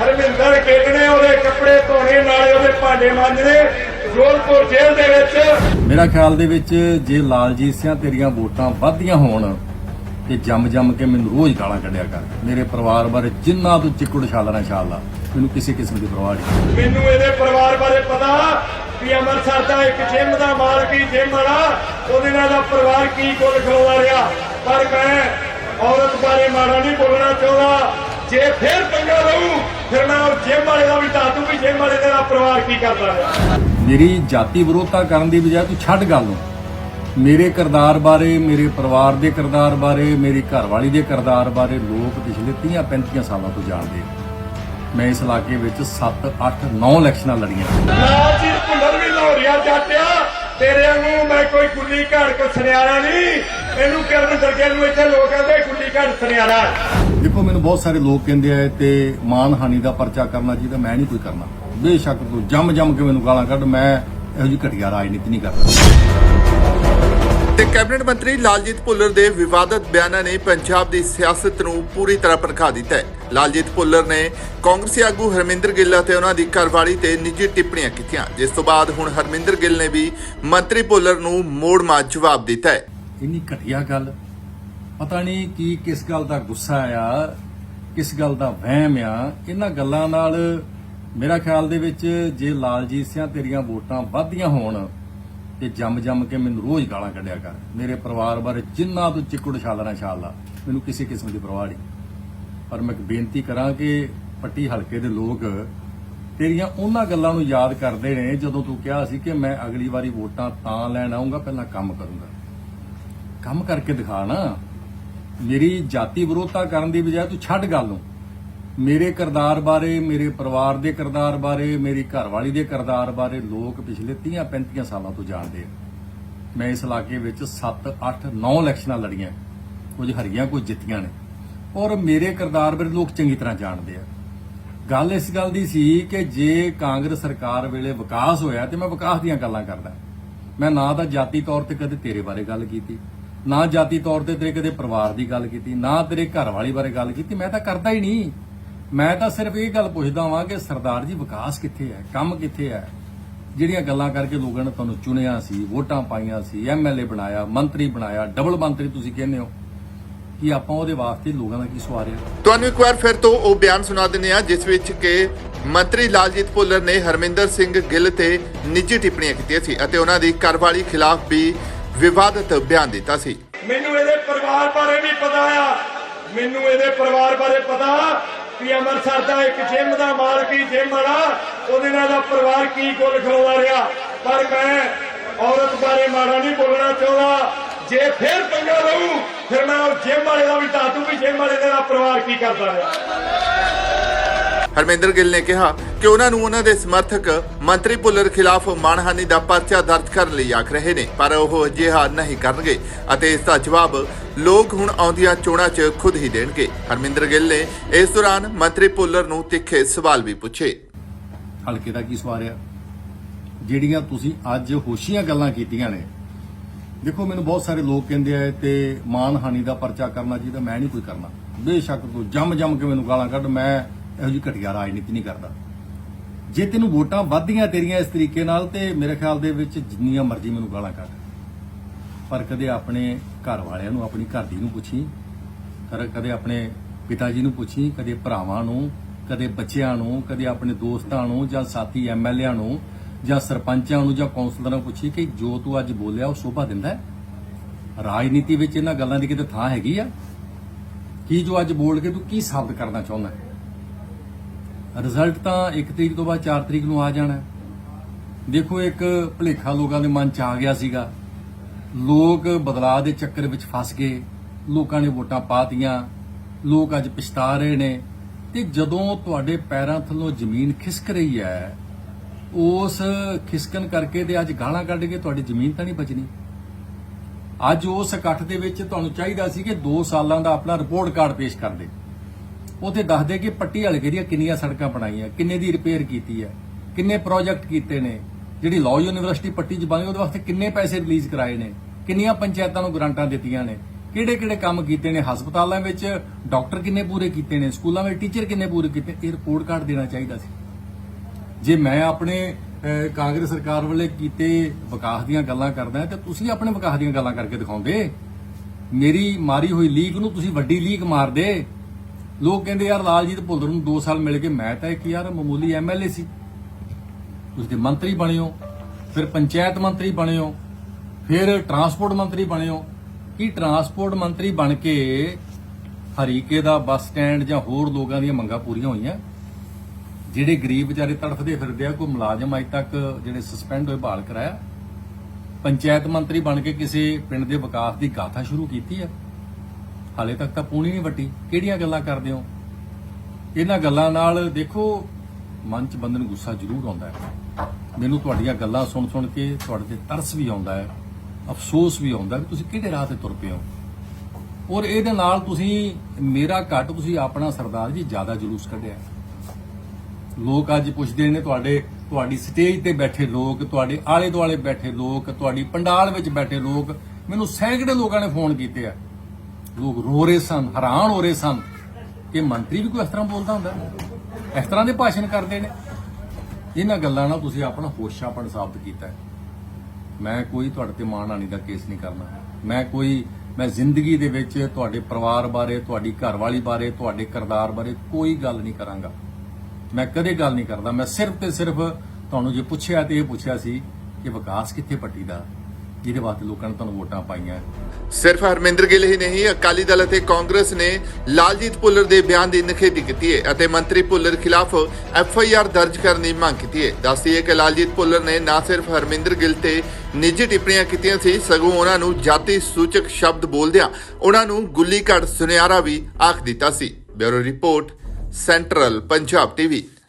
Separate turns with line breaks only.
ਹਰਮਿੰਦਰ ਨੇ ਉਹਦੇ ਕੱਪੜੇ ਧੋਣੇ ਨਾਲੇ ਉਹਦੇ ਭਾਂਡੇ ਮਾਂਜਣੇ ਫਿਰੋਜ਼ਪੁਰ ਜੇਲ੍ਹ ਦੇ ਵਿੱਚ।
ਮੇਰਾ ਖਿਆਲ ਦੇ ਵਿੱਚ ਜੇ ਲਾਲਜੀਤ ਸਿੰਘ ਤੇਰੀਆਂ ਵੋਟਾਂ ਵੱਧਦੀਆਂ ਹੋਣ ਤੇ ਜੰਮ ਜੰਮ ਕੇ ਮੈਨੂੰ ਰੋਜ਼ ਗਾਲਾਂ ਕੱਢਿਆ ਕਰ। ਮੇਰੇ ਪਰਿਵਾਰ ਬਾਰੇ ਜਿੰਨਾ ਤੂੰ ਚਿੱਕੜ ਛਾਲਣਾ ਛਾਲਾ ਮੈਨੂੰ ਕਿਸੇ ਕਿਸਮ ਦੀ ਪਰਵਾਹ ਨਹੀਂ।
ਮੈਨੂੰ ਇਹਦੇ ਪਰਿਵਾਰ ਬਾਰੇ ਪਤਾ ਵੀ ਅੰਮ੍ਰਿਤਸਰ ਦਾ ਇੱਕ ਜਿਮ ਦਾ ਮਾਲਕ ਹੀ ਜਿਮ ਵਾਲਾ ਉਹਦੇ ਨਾਲ ਦਾ ਪਰਿਵਾਰ ਕੀ ਕੁੱਲ ਖਲੋਆ ਰਿਹਾ। ਪਰ ਮੈਂ ਔਰਤ ਬਾਰੇ ਮਾੜਾ ਨਹੀਂ ਬੋਲਣਾ ਚਾਹੁੰਦਾ। ਜੇ ਫੇਰ ਪੰਗਾ ਰਹੂ ਫਿਰ ਮੈਂ ਉਹ ਜਿਮ ਵਾਲੇ ਦਾ ਵੀ ਦੱਸ ਦੂੰ ਵੀ ਜਿਮ ਵਾਲੇ ਦਾ ਪਰਿਵਾਰ ਕੀ ਕਰਦਾ ਰਿਹਾ
ਮੇਰੀ ਜਾਤੀ ਵਿਰੋਧਤਾ ਕਰਨ ਦੀ ਬਜਾਏ ਤੂੰ ਛੱਡ ਗੱਲ ਨੂੰ। ਮੇਰੇ ਕਿਰਦਾਰ ਬਾਰੇ ਮੇਰੇ ਪਰਿਵਾਰ ਦੇ ਕਿਰਦਾਰ ਬਾਰੇ ਮੇਰੀ ਘਰਵਾਲੀ ਦੇ ਕਿਰਦਾਰ ਬਾਰੇ ਲੋਕ ਪਿਛਲੇ 30 35 ਸਾਲਾਂ ਤੋਂ ਜਾਣਦੇ। ਮੈਂ ਇਸ ਇਲਾਕੇ ਵਿੱਚ 7 8 9 ਇਲੈਕਸ਼ਨਾਂ ਲੜੀਆਂ।
ਲਾਜੀ ਭੁੱਲਰ ਵੀ ਲਾਹੌਰੀਆ ਜਾਟਿਆ ਤੇਰੇ ਵਾਂਗੂ ਮੈਂ ਕੋਈ ਗੁੱਲੀ ਘਾੜ ਕੋ ਸੁਨਿਆਰਾ ਨਹੀਂ। ਇਹਨੂੰ ਕਰਨ ਦਰਗੇ ਨੂੰ ਇੱਥੇ ਲੋਕ ਕਹਿੰਦੇ ਗੁੱਲੀ ਘਾੜ ਸੁਨਿਆਰਾ।
ਦੇਖੋ ਮੈਨੂੰ ਬਹੁਤ ਸਾਰੇ ਲੋਕ ਕਹਿੰਦੇ ਆ ਤੇ ਮਾਨਹਾਨੀ ਦਾ ਪਰਚਾ ਕਰਨਾ ਚਾਹੀਦਾ ਮੈਂ ਨਹੀਂ ਕੋਈ ਕਰਨਾ। ਬੇਸ਼ੱਕ ਤੂੰ ਜੰਮ ਜੰਮ ਕੇ ਮੈਨੂੰ ਗਾਲਾਂ ਕੱਢ ਮੈਂ ਇਹੋ ਜਿਹੀ ਘਟੀਆ ਰਾਜਨੀਤੀ ਨਹੀਂ ਕਰਦਾ।
ਤੇ ਕੈਬਨਿਟ ਮੰਤਰੀ ਲਾਲਜੀਤ ਭੁੱਲਰ ਦੇ ਵਿਵਾਦਤ ਬਿਆਨਾਂ ਨੇ ਪੰਜਾਬ ਦੀ ਸਿਆਸਤ ਨੂੰ ਪੂਰੀ ਤਰ੍ਹਾਂ ਭੜਕਾ ਦਿੱਤਾ ਹੈ। ਲਾਲਜੀਤ ਭੁੱਲਰ ਨੇ ਕਾਂਗਰਸੀ ਆਗੂ ਹਰਮਿੰਦਰ ਗਿੱਲ ਅਤੇ ਉਹਨਾਂ ਦੀ ਘਰਵਾਲੀ ਤੇ ਨਿੱਜੀ ਟਿੱਪਣੀਆਂ ਕੀਤੀਆਂ ਜਿਸ ਤੋਂ ਬਾਅਦ ਹੁਣ ਹਰਮਿੰਦਰ ਗਿੱਲ ਨੇ ਵੀ ਮੰਤਰੀ ਭੁੱਲਰ ਨੂੰ ਮੋੜ-ਮਾਰ ਜਵਾਬ ਦਿੱਤਾ ਹੈ।
ਇੰਨੀ ਘਟੀਆ ਗੱਲ ਪਤਾ ਨਹੀਂ ਕੀ ਕਿਸ ਗੱਲ ਦਾ ਗੁੱਸਾ ਆ, ਕਿਸ ਗੱਲ ਦਾ ਵਹਿਮ ਆ। ਇਹਨਾਂ ਗੱਲਾਂ ਨਾਲ ਮੇਰਾ ਖਿਆਲ ਦੇ ਵਿੱਚ ਜੇ ਲਾਲਜੀਤ ਸਿੰਘ ਤੇਰੀਆਂ ਵੋਟਾਂ ਵੱਧਦੀਆਂ ਹੋਣ ਤੇ ਜੰਮ ਜੰਮ ਕੇ ਮੈਨੂੰ ਰੋਜ਼ ਗਾਲਾਂ ਕੱਢਿਆ ਕਰ। ਮੇਰੇ ਪਰਿਵਾਰ ਬਾਰੇ ਜਿੰਨਾ ਤੂੰ ਚਿੱਕੜ ਛਾਲਣਾ ਛਾਲਾ ਮੈਨੂੰ ਕਿਸੇ ਕਿਸਮ ਦੀ ਪਰਵਾਹ ਨਹੀਂ ਪਰ ਮੈਂ ਬੇਨਤੀ ਕਰਾਂ ਕਿ ਪੱਟੀ ਹਲਕੇ ਦੇ ਲੋਕ ਤੇਰੀਆਂ ਉਹਨਾਂ ਗੱਲਾਂ ਨੂੰ ਯਾਦ ਕਰਦੇ ਨੇ ਜਦੋਂ ਤੂੰ ਕਿਹਾ ਸੀ ਕਿ ਮੈਂ ਅਗਲੀ ਵਾਰੀ ਵੋਟਾਂ ਤਾਂ ਲੈਣ ਆਉਂਗਾ ਪਹਿਲਾਂ ਕੰਮ ਕਰੂੰਗਾ। ਕੰਮ ਕਰਕੇ ਦਿਖਾ ਨਾ। ਮੇਰੀ ਜਾਤੀ ਵਿਰੋਧਤਾ ਕਰਨ ਦੀ ਬਜਾਏ ਤੂੰ ਛੱਡ ਗੱਲ ਨੂੰ। ਮੇਰੇ ਕਿਰਦਾਰ ਬਾਰੇ, ਮੇਰੇ ਪਰਿਵਾਰ ਦੇ ਕਿਰਦਾਰ ਬਾਰੇ, ਮੇਰੀ ਘਰਵਾਲੀ ਦੇ ਕਿਰਦਾਰ ਬਾਰੇ ਲੋਕ ਪਿਛਲੇ 30 35 ਸਾਲਾਂ ਤੋਂ ਜਾਣਦੇ ਆ। ਮੈਂ ਇਸ ਇਲਾਕੇ ਵਿੱਚ 7 8 9 ਇਲੈਕਸ਼ਨਾਂ ਲੜੀਆਂ। ਕੁਝ ਹਰੀਆਂ, ਕੁਝ ਜਿੱਤੀਆਂ ਨੇ। ਔਰ ਮੇਰੇ ਕਿਰਦਾਰ ਬਾਰੇ ਲੋਕ ਚੰਗੀ ਤਰ੍ਹਾਂ ਜਾਣਦੇ ਆ। ਗੱਲ ਇਸ ਗੱਲ ਦੀ ਸੀ ਕਿ ਜੇ ਕਾਂਗਰਸ ਸਰਕਾਰ ਵੇਲੇ ਵਿਕਾਸ ਹੋਇਆ ਤੇ ਮੈਂ ਵਿਕਾਸ ਦੀਆਂ ਗੱਲਾਂ ਕਰਦਾ। ਮੈਂ ਨਾ ਤਾਂ ਜਾਤੀ ਤੌਰ ਤੇ ਕਦੇ ਤੇਰੇ ਬਾਰੇ ਗੱਲ ਕੀਤੀ। ਨਾ ਜਾਤੀ ਤੌਰ ਤੇ ਤੇਰੇ ਕਦੇ ਪਰਿਵਾਰ ਦੀ ਗੱਲ ਕੀਤੀ, ਨਾ ਤੇਰੇ ਘਰ ਵਾਲੀ ਬਾਰੇ ਗੱਲ ਕੀਤੀ, ਮੈਂ ਤਾਂ ਕਰਦਾ ਹੀ ਨਹੀਂ। ਮੈਂ ਤਾਂ ਸਿਰਫ ਇਹ ਗੱਲ ਪੁੱਛਦਾ ਵਾਂ ਕਿ ਸਰਦਾਰ ਜੀ ਵਿਕਾਸ ਕਿੱਥੇ ਹੈ, ਕੰਮ ਕਿੱਥੇ ਹੈ? ਜਿਹੜੀਆਂ ਗੱਲਾਂ ਕਰਕੇ ਲੋਕਾਂ ਨੇ ਤੁਹਾਨੂੰ ਚੁਣਿਆ ਸੀ, ਵੋਟਾਂ ਪਾਈਆਂ ਸੀ ਐਮਐਲਏ ਬਣਾਇਆ, ਮੰਤਰੀ ਬਣਾਇਆ, ਡਬਲ ਮੰਤਰੀ ਤੁਸੀਂ ਕਹਿੰਦੇ ਹੋ, ਕਿ ਆਪਾਂ ਉਹਦੇ ਵਾਸਤੇ ਲੋਕਾਂ ਦਾ ਕੀ ਸਵਾਰਿਆ
ਤੁਹਾਨੂੰ ਇੱਕ ਵਾਰ ਫਿਰ ਤੋਂ ਉਹ ਬਿਆਨ ਸੁਣਾ ਦਿੰਦੇ ਹਾਂ, ਜਿਸ ਵਿੱਚ ਕਿ ਮੰਤਰੀ ਲਾਲਜੀਤ ਭੁੱਲਰ ਨੇ ਹਰਮਿੰਦਰ ਸਿੰਘ ਗਿੱਲ ਤੇ ਨਿੱਜੀ ਟਿੱਪਣੀਆਂ ਕੀਤੀਆਂ ਸੀ ਅਤੇ ਉਹਨਾਂ ਦੀ ਘਰਵਾਲੀ ਖਿਲਾਫ ਵੀ ਵਿਵਾਦਤ ਬਿਆਨ ਦਿੱਤਾ ਸੀ।
ਮੈਨੂੰ ਇਹਦੇ ਪਰਿਵਾਰ ਬਾਰੇ ਵੀ ਪਤਾ ਆ। ਮੈਨੂੰ ਇਹਦੇ ਪਰਿਵਾਰ ਬਾਰੇ ਪਤਾ ਵੀ ਅੰਮ੍ਰਿਤਸਰ ਦਾ ਇੱਕ ਜਿਮ ਦਾ ਮਾਲਕ ਹੀ ਜਿਮ ਵਾਲਾ ਉਹਦੇ ਨਾਲ ਦਾ ਪਰਿਵਾਰ ਕੀ ਕੁੱਲ ਖਲੋਆ ਰਿਹਾ। ਪਰ ਮੈਂ ਔਰਤ ਬਾਰੇ ਮਾੜਾ ਨਹੀਂ ਬੋਲਣਾ ਚਾਹੁੰਦਾ। ਜੇ ਫੇਰ ਪੰਗਾ ਰਹੂ ਫਿਰ ਮੈਂ ਉਹ ਜਿਮ ਵਾਲੇ ਦਾ ਵੀ ਦੱਸ ਦੂੰ ਵੀ ਜਿਮ ਵਾਲੇ ਦਾ ਪਰਿਵਾਰ ਕੀ ਕਰਦਾ ਰਿਹਾ।
ਹਰਮਿੰਦਰ ਗਿੱਲ ਨੇ ਕਿਹਾ ਕਿ ਉਹਨਾਂ ਨੂੰ ਉਹਨਾਂ ਦੇ ਸਮਰਥਕ ਮੰਤਰੀ ਭੁੱਲਰ ਖਿਲਾਫ ਮਾਨਹਾਨੀ ਦਾ ਪਰਚਾ ਦਰਜ ਕਰਨ ਲਈ ਆਖ ਰਹੇ ਨੇ, ਪਰ ਉਹ ਅਜਿਹਾ ਨਹੀਂ ਕਰਨਗੇ ਅਤੇ ਇਸ ਦਾ ਜਵਾਬ ਲੋਕ ਹੁਣ ਆਉਂਦੀਆਂ ਚੋਣਾਂ 'ਚ ਖੁਦ ਹੀ ਦੇਣਗੇ। ਹਰਮਿੰਦਰ ਗਿੱਲ ਨੇ ਇਸ ਦੌਰਾਨ ਮੰਤਰੀ ਭੁੱਲਰ ਨੂੰ ਤਿੱਖੇ ਸਵਾਲ ਵੀ ਪੁੱਛੇ।
ਹਲਕੇ ਦਾ ਕੀ ਸਵਾਰਿਆ ਜਿਹੜੀਆਂ ਤੁਸੀਂ ਅੱਜ ਹੋਸ਼ੀਆਂ ਗੱਲਾਂ ਕੀਤੀਆਂ ਨੇ, ਦੇਖੋ ਮੈਨੂੰ ਬਹੁਤ ਸਾਰੇ ਲੋਕ ਕਹਿੰਦੇ ਆ, ਤੇ ਮਾਨਹਾਨੀ ਦਾ ਪਰਚਾ ਕਰਨਾ ਚਾਹੀਦਾ ਮੈਂ ਨਹੀਂ ਕੋਈ ਕਰਨਾ। ਬੇਸ਼ੱਕ ਤੂੰ ਜੰਮ ਜੰਮ ਕੇ ਮੈਨੂੰ ਗਾਲਾਂ ਕੱਢ, ਮੈਂ ਇਹੋ ਜਿਹੀ ਘਟੀਆ ਰਾਜਨੀਤੀ ਨਹੀਂ ਕਰਦਾ। ਜੇ ਤੈਨੂੰ ਵੋਟਾਂ ਵੱਧਦੀਆਂ ਤੇਰੀਆਂ ਇਸ ਤਰੀਕੇ ਨਾਲ, ਤੇ ਮੇਰੇ ਖਿਆਲ ਦੇ ਵਿੱਚ ਜਿੰਨੀਆਂ ਮਰਜ਼ੀ ਮੈਨੂੰ ਗਾਲਾਂ ਕੱਢ। ਪਰ ਕਦੇ ਆਪਣੇ ਘਰ ਵਾਲਿਆਂ ਨੂੰ, ਆਪਣੀ ਘਰ ਦੀ ਨੂੰ ਪੁੱਛੀ, ਕਰ, ਕਦੇ ਆਪਣੇ ਪਿਤਾ ਜੀ ਨੂੰ ਪੁੱਛੀ, ਕਦੇ ਭਰਾਵਾਂ ਨੂੰ, ਕਦੇ ਬੱਚਿਆਂ ਨੂੰ, ਕਦੇ ਆਪਣੇ ਦੋਸਤਾਂ ਨੂੰ, ਜਾਂ ਸਾਥੀ ਐਮਐਲਏਆਂ ਨੂੰ, ਜਾਂ ਸਰਪੰਚਾਂ ਨੂੰ, ਜਾਂ ਕੌਂਸਲਰਾਂ ਨੂੰ ਪੁੱਛੀ ਕਿ ਜੋ ਤੂੰ ਅੱਜ ਬੋਲਿਆ, ਉਹ ਸ਼ੋਭਾ ਦਿੰਦਾ ਹੈ? ਰਾਜਨੀਤੀ ਵਿੱਚ ਇਹਨਾਂ ਗੱਲਾਂ ਦੀ ਕਿਤੇ ਥਾਂ ਹੈਗੀ ਆ? ਕੀ ਜੋ ਅੱਜ ਬੋਲ ਕੇ ਤੂੰ ਕੀ ਸਾਬਤ ਕਰਨਾ ਚਾਹੁੰਦਾ ਹੈ? ਰਿਜ਼ਲਟ ਤਾਂ 1 ਤਰੀਕ ਤੋਂ ਬਾਅਦ 4 ਤਰੀਕ ਨੂੰ ਆ ਜਾਣਾ। ਦੇਖੋ, ਇੱਕ ਭੁਲੇਖਾ ਲੋਕਾਂ ਦੇ ਮਨ ਚ ਆ ਗਿਆ ਸੀਗਾ। ਲੋਕ ਬਦਲਾਅ ਦੇ ਚੱਕਰ ਵਿੱਚ ਫਸ ਗਏ। ਲੋਕਾਂ ਨੇ ਵੋਟਾਂ ਪਾਤੀਆਂ ਲੋਕ ਅੱਜ ਪਛਤਾ ਰਹੇ ਨੇ। ਤੇ ਜਦੋਂ ਤੁਹਾਡੇ ਪੈਰਾਂ ਥੱਲੋਂ ਜ਼ਮੀਨ ਖਿਸਕ ਰਹੀ ਹੈ, ਉਸ ਖਿਸਕਣ ਕਰਕੇ ਤੇ ਅੱਜ ਗਾਲਾਂ ਕੱਢ ਕੇ ਤੁਹਾਡੀ ਜ਼ਮੀਨ ਤਾਂ ਨਹੀਂ ਬਚਣੀ। ਅੱਜ ਉਸ ਇਕੱਠ ਦੇ ਵਿੱਚ ਤੁਹਾਨੂੰ ਚਾਹੀਦਾ ਸੀ ਕਿ 2 ਸਾਲਾਂ ਦਾ ਆਪਣਾ ਰਿਪੋਰਟ ਕਾਰਡ ਪੇਸ਼ ਕਰ ਦੇ। ਉਹਦੇ ਦੱਸਦੇ ਕਿ ਪੱਟੀ ਹਲਕੇ ਦੀਆਂ ਕਿੰਨੀਆਂ ਸੜਕਾਂ ਬਣਾਈਆਂ, ਕਿੰਨੇ ਦੀ ਰਿਪੇਅਰ ਕੀਤੀ ਹੈ ਕਿੰਨੇ ਪ੍ਰੋਜੈਕਟ ਕੀਤੇ ਨੇ, ਜਿਹੜੀ ਲਾਅ ਯੂਨੀਵਰਸਿਟੀ ਪੱਟੀ ਚ ਬਣੀ ਉਹਦੇ ਵਾਸਤੇ ਕਿੰਨੇ ਪੈਸੇ ਰਿਲੀਜ਼ ਕਰਾਏ ਨੇ, ਕਿੰਨੀਆਂ ਪੰਚਾਇਤਾਂ ਨੂੰ ਗ੍ਰਾਂਟਾਂ ਦਿੱਤੀਆਂ ਨੇ ਕਿਹੜੇ ਕਿਹੜੇ ਕੰਮ ਕੀਤੇ ਨੇ, ਹਸਪਤਾਲਾਂ ਵਿੱਚ ਡਾਕਟਰ ਕਿੰਨੇ ਪੂਰੇ ਕੀਤੇ ਨੇ, ਸਕੂਲਾਂ ਵਿੱਚ ਟੀਚਰ ਕਿੰਨੇ ਪੂਰੇ ਕੀਤੇ, ਇਹ ਰਿਪੋਰਟ ਕਾਰਡ ਦੇਣਾ ਚਾਹੀਦਾ ਸੀ। ਜੇ ਮੈਂ ਆਪਣੇ ਕਾਂਗਰਸ ਸਰਕਾਰ ਵੱਲੇ ਕੀਤੇ ਵਿਕਾਸ ਦੀਆਂ ਗੱਲਾਂ ਕਰਦਾ, ਤਾਂ ਤੁਸੀਂ ਆਪਣੇ ਵਿਕਾਸ ਦੀਆਂ ਗੱਲਾਂ ਕਰਕੇ ਦਿਖਾਉਂਦੇ। ਮੇਰੀ ਮਾਰੀ ਹੋਈ ਲੀਕ ਨੂੰ ਤੁਸੀਂ ਵੱਡੀ ਲੀਕ ਮਾਰਦੇ। ਲੋਕ ਕਹਿੰਦੇ, ਯਾਰ ਲਾਲਜੀਤ ਭੁੱਲਰ ਨੂੰ 2 ਸਾਲ ਮਿਲ ਗਏ। ਮੈਂ ਤਾਂ ਇੱਕ ਯਾਰ ਮਾਮੂਲੀ ਐਮਐਲਏ ਸੀ। ਤੁਸੀਂ ਤੇ ਮੰਤਰੀ ਬਣੇ ਹੋ, ਫਿਰ ਪੰਚਾਇਤ ਮੰਤਰੀ ਬਣੇ ਹੋ, ਫਿਰ ਟਰਾਂਸਪੋਰਟ ਮੰਤਰੀ ਬਣੇ ਹੋ। ਕੀ ਟਰਾਂਸਪੋਰਟ ਮੰਤਰੀ ਬਣ ਕੇ ਹਰੀਕੇ ਦਾ ਬੱਸ ਸਟੈਂਡ ਜਾਂ ਹੋਰ ਲੋਕਾਂ ਦੀਆਂ ਮੰਗਾਂ ਪੂਰੀਆਂ ਹੋਈਆਂ? ਜਿਹੜੇ ਗਰੀਬ ਵਿਚਾਰੇ ਤੜਫਦੇ ਫਿਰਦੇ ਆ, ਕੋਈ ਮੁਲਾਜ਼ਮ ਅਜ ਤੱਕ ਜਿਹੜੇ ਸਸਪੈਂਡ ਹੋਏ, ਬਹਾਲ ਕਰਾਇਆ? ਪੰਚਾਇਤ ਮੰਤਰੀ ਬਣ ਕੇ ਕਿਸੇ ਪਿੰਡ ਦੇ ਵਿਕਾਸ ਦੀ ਗਾਥਾ ਸ਼ੁਰੂ ਕੀਤੀ ਆ? ਹਾਲੇ ਤੱਕ ਤਾਂ ਪੂਣੀ ਨਹੀਂ ਵੱਟੀ। ਕਿਹੜੀਆਂ ਗੱਲਾਂ ਕਰਦੇ ਹੋ? ਇਹਨਾਂ ਗੱਲਾਂ ਨਾਲ ਦੇਖੋ, ਮਨ 'ਚ ਬੰਦੇ ਗੁੱਸਾ ਜ਼ਰੂਰ ਆਉਂਦਾ ਹੈ। ਮੈਨੂੰ ਤੁਹਾਡੀਆਂ ਗੱਲਾਂ ਸੁਣ ਸੁਣ ਕੇ ਤੁਹਾਡੇ ਤੇ ਤਰਸ ਵੀ ਆਉਂਦਾ ਹੈ, ਅਫਸੋਸ ਵੀ ਆਉਂਦਾ ਕਿ ਤੁਸੀਂ ਕਿਹੜੇ ਰਾਹ ਤੇ ਤੁਰ ਪਏ ਹੋ। ਔਰ ਇਹਦੇ ਨਾਲ ਤੁਸੀਂ, ਮੇਰਾ ਘੱਟ ਤੁਸੀਂ ਆਪਣਾ ਸਰਦਾਰ ਜੀ ਜ਼ਿਆਦਾ ਜਲੂਸ ਕੱਢਿਆ। ਲੋਕ ਅੱਜ ਪੁੱਛਦੇ ਨੇ ਤੁਹਾਡੇ, ਤੁਹਾਡੀ ਸਟੇਜ ਤੇ ਬੈਠੇ ਲੋਕ, ਤੁਹਾਡੇ ਆਲੇ ਦੁਆਲੇ ਬੈਠੇ ਲੋਕ, ਤੁਹਾਡੀ ਪੰਡਾਲ ਵਿੱਚ ਬੈਠੇ ਲੋਕ। ਮੈਨੂੰ ਸੈਂਕੜੇ ਲੋਕਾਂ ਨੇ ਫੋਨ ਕੀਤੇ ਆ। ਲੋਕ ਰੋ ਰਹੇ ਸਨ, ਹੈਰਾਨ ਹੋ ਰਹੇ ਸਨ ਕਿ ਮੰਤਰੀ ਵੀ ਕੋਈ ਇਸ ਤਰ੍ਹਾਂ ਬੋਲਦਾ ਹੁੰਦਾ? ਇਸ ਤਰ੍ਹਾਂ ਦੇ ਭਾਸ਼ਣ ਕਰਦੇ ਨੇ। ਇਹਨਾਂ ਗੱਲਾਂ ਨਾਲ ਤੁਸੀਂ ਆਪਣਾ ਹੋਸ਼ਾਪਣ ਸਾਬਤ ਕੀਤਾ ਹੈ। ਮੈਂ ਕੋਈ ਤੁਹਾਡੇ ਤੇ ਮਾਣਹਾਨੀ ਦਾ ਕੇਸ ਨਹੀਂ ਕਰਨਾ। ਮੈਂ ਕੋਈ, ਮੈਂ ਜ਼ਿੰਦਗੀ ਦੇ ਵਿੱਚ ਤੁਹਾਡੇ ਪਰਿਵਾਰ ਬਾਰੇ, ਤੁਹਾਡੀ ਘਰਵਾਲੀ ਬਾਰੇ, ਤੁਹਾਡੇ ਕਿਰਦਾਰ ਬਾਰੇ ਕੋਈ ਗੱਲ ਨਹੀਂ ਕਰਾਂਗਾ। ਮੈਂ ਕਦੇ ਗੱਲ ਨਹੀਂ ਕਰਦਾ। ਮੈਂ ਸਿਰਫ ਤੇ ਸਿਰਫ ਤੁਹਾਨੂੰ ਜੇ ਪੁੱਛਿਆ ਤੇ ਇਹ ਪੁੱਛਿਆ ਸੀ ਕਿ ਵਿਕਾਸ ਕਿੱਥੇ ਪੱਟੀ ਦਾ? ਜਿਹਦੇ ਵਾਸਤੇ ਲੋਕਾਂ ਨੇ ਤੁਹਾਨੂੰ ਵੋਟਾਂ ਪਾਈਆਂ।
ਸਿਰਫ ਹਰਮਿੰਦਰ ਗਿੱਲ ਹੀ ਨਹੀਂ, ਅਕਾਲੀ ਦਲ ਅਤੇ ਕਾਂਗਰਸ ਨੇ ਲਾਲਜੀਤ ਭੁੱਲਰ ਦੇ ਬਿਆਨ ਦੀ ਨਿਖੇਧੀ ਕੀਤੀ ਹੈ ਅਤੇ ਮੰਤਰੀ ਭੁੱਲਰ ਖਿਲਾਫ ਐਫ ਆਈ ਆਰ ਦਰਜ ਕਰਨ ਦੀ ਮੰਗ ਕੀਤੀ ਹੈ। ਦੱਸਦੀ ਹੈ ਕਿ ਲਾਲਜੀਤ ਭੁੱਲਰ ਨੇ ਨਾ ਸਿਰਫ ਹਰਮਿੰਦਰ ਗਿੱਲ ਤੇ ਨਿੱਜੀ ਟਿੱਪਣੀਆਂ ਕੀਤੀਆਂ ਸੀ, ਸਗੋਂ ਉਹਨਾਂ ਨੂੰ ਜਾਤੀ ਸੂਚਕ ਸ਼ਬਦ ਬੋਲਦਿਆਂ ਉਹਨਾਂ ਨੂੰ ਗੁੱਲੀ ਘੜ ਸੁਨਿਆਰਾ ਵੀ ਆਖ ਦਿੱਤਾ ਸੀ। Bureau report, central Punjab TV.